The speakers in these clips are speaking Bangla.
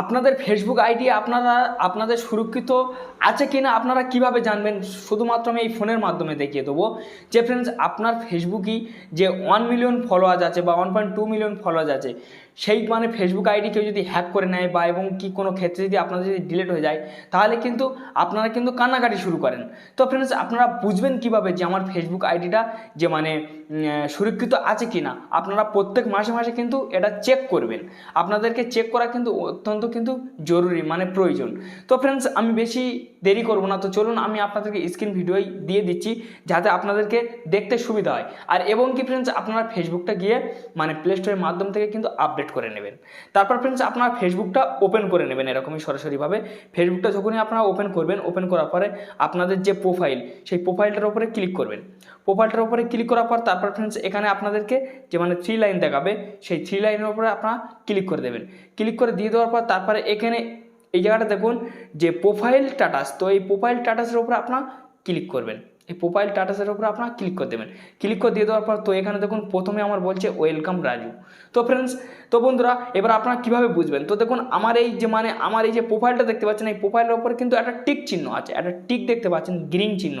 আপনাদের ফেসবুক আইডি আপনারা, আপনাদের সুরক্ষিত আছে কি না আপনারা কীভাবে জানবেন? শুধুমাত্র আমি এই ফোনের মাধ্যমে দেখিয়ে দেবো। যে ফ্রেন্ডস আপনার ফেসবুকই যে ওয়ান মিলিয়ন ফলোয়ার্স আছে বা one point two million followers আছে, সেই মানে ফেসবুক আইডি কেউ যদি হ্যাক করে নেয় বা এবং কি কোনো ক্ষেত্রে যদি আপনাদের যদি ডিলেট হয়ে যায়, তাহলে কিন্তু আপনারা কিন্তু কান্নাকাটি শুরু করেন। তো ফ্রেন্ডস আপনারা বুঝবেন কীভাবে যে আমার ফেসবুক আইডিটা যে মানে সুরক্ষিত আছে কি না আপনারা প্রত্যেক মাসে মাসে কিন্তু এটা চেক করবেন। আপনাদেরকে চেক করা কিন্তু অত্যন্ত কিন্তু জরুরি মানে প্রয়োজন। তো ফ্রেন্ডস আমি বেশি দেরি করব না। তো চলুন, আমি আপনাদেরকে স্ক্রিন ভিডিওই দিয়ে দিচ্ছি, যাতে আপনাদেরকে দেখতে সুবিধা হয়। আর এবং কি ফ্রেন্ডস আপনারা ফেসবুকটা গিয়ে মানে প্লে স্টোরের মাধ্যম থেকে কিন্তু আপডেট করে নেবেন। তারপর ফ্রেন্ডস আপনারা ফেসবুকটা ওপেন করে নেবেন এরকমই সরাসরিভাবে। ফেসবুকটা যখনই আপনারা ওপেন করবেন ওপেন করার পরে আপনাদের যে প্রোফাইল সেই প্রোফাইলটার উপরে ক্লিক করবেন। প্রোফাইলটার উপরে ক্লিক করার পর তারপর ফ্রেন্ডস এখানে আপনাদেরকে যে মানে থ্রি লাইন দেখাবে, সেই থ্রি লাইনের উপরে আপনারা ক্লিক করে দেবেন। ক্লিক করে দিয়ে দেওয়ার পর তারপরে এখানে এই জায়গাটা দেখুন যে প্রোফাইল স্ট্যাটাস তো এই প্রোফাইল স্ট্যাটাসের উপরে আপনারা ক্লিক করবেন। এই প্রোফাইল স্ট্যাটাসের উপরে আপনারা ক্লিক করে দেবেন। ক্লিক করে দিয়ে দেওয়ার পর তো এখানে দেখুন প্রথমে আমার বলছে ওয়েলকাম রাজু। তো ফ্রেন্ডস তো বন্ধুরা, এবার আপনারা কীভাবে বুঝবেন? তো দেখুন আমার এই যে মানে আমার এই যে প্রোফাইলটা দেখতে পাচ্ছেন, এই প্রোফাইলের উপরে কিন্তু একটা টিক চিহ্ন আছে। একটা টিক দেখতে পাচ্ছেন গ্রিন চিহ্ন।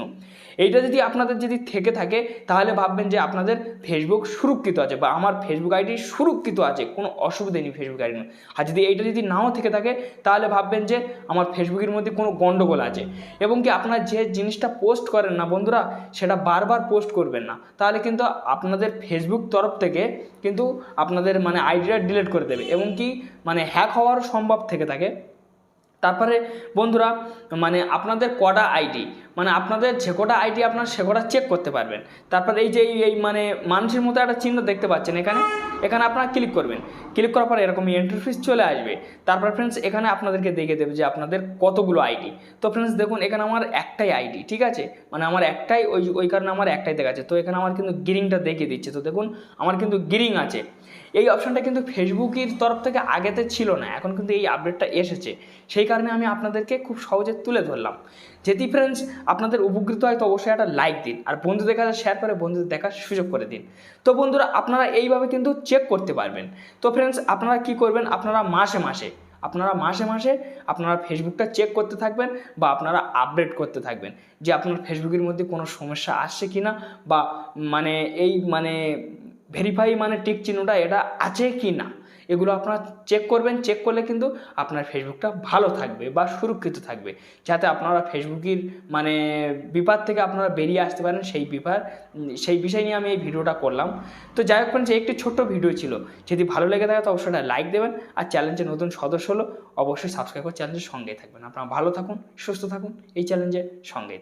এইটা যদি আপনাদের যদি থেকে থাকে, তাহলে ভাববেন যে আপনাদের ফেসবুক সুরক্ষিত আছে বা আমার ফেসবুক আইডি সুরক্ষিত আছে। কোনো অসুবিধা নেই ফেসবুক আইডি আর যদি এইটা যদি নাও থেকে থাকে, তাহলে ভাববেন যে আমার ফেসবুকের মধ্যে কোনো গণ্ডগোল আছে। এবং কি আপনারা যে জিনিসটা পোস্ট করেন না বন্ধুরা, সেটা বারবার পোস্ট করবেন না। তাহলে কিন্তু আপনাদের ফেসবুক তরফ থেকে কিন্তু আপনাদের মানে আইডিটা ডিলিট করে দেবে। এবং কি মানে হ্যাক হওয়ার সম্ভব থেকে থাকে। তারপরে বন্ধুরা মানে আপনাদের কটা আইডি মানে আপনাদের যে কটা আইডি আপনার সে কটা চেক করতে পারবেন। তারপর এই যে এই- মানে মানুষের মতো একটা চিহ্ন দেখতে পাচ্ছেন এখানে। এখানে আপনারা ক্লিক করবেন। ক্লিক করার পর এরকম ইন্টারফেস চলে আসবে। তারপর ফ্রেন্ডস এখানে আপনাদেরকে দেখে দেবে যে আপনাদের কতগুলো আইডি। তো ফ্রেন্ডস দেখুন, এখানে আমার একটাই আইডি, ঠিক আছে? মানে আমার একটাই, ওই ওই কারণে আমার একটাই দেখা দেখাচ্ছে। তো এখানে আমার কিন্তু গিরিংটা দেখিয়ে দিচ্ছে। তো দেখুন, আমার কিন্তু গিরিং আছে। এই অপশনটা কিন্তু ফেসবুকের তরফ থেকে আগেতে ছিল না। এখন কিন্তু এই আপডেটটা এসেছে। সেই কারণে আমি আপনাদেরকে খুব সহজে তুলে ধরলাম। যেটি ফ্রেন্ডস আপনাদের উপকৃত হয়, তো অবশ্যই একটা লাইক দিন। আর বন্ধুদের কাছে শেয়ার করে বন্ধুদের দেখার সুযোগ করে দিন। তো বন্ধুরা, আপনারা এইভাবে কিন্তু চেক করতে পারবেন। তো ফ্রেন্ডস আপনারা কি করবেন? আপনারা মাসে মাসে, আপনারা মাসে মাসে আপনারা ফেসবুকটা চেক করতে থাকবেন বা আপনারা আপডেট করতে থাকবেন যে আপনার ফেসবুকের মধ্যে কোনো সমস্যা আসছে কি না বা মানে এই মানে ভেরিফাই মানে টিক চিহ্নটা এটা আছে কি না? এগুলো আপনারা চেক করবেন চেক করলে কিন্তু আপনার ফেসবুকটা ভালো থাকবে বা সুরক্ষিত থাকবে। যাতে আপনারা ফেসবুকের মানে বিপদ থেকে আপনারা বেরিয়ে আসতে পারেন সেই বিপদ সেই বিষয় নিয়ে আমি এই ভিডিওটা করলাম। তো যাই হোক ফ্রেন্ডস একটি ছোট্ট ভিডিও ছিল। যদি ভালো লেগে থাকে তো অবশ্যই লাইক দেবেন আর চ্যালেঞ্জের নতুন সদস্য হলো অবশ্যই সাবস্ক্রাইব করে চ্যালেঞ্জের সঙ্গেই থাকবেন। আপনারা ভালো থাকুন, সুস্থ থাকুন, এই চ্যালেঞ্জের সঙ্গেই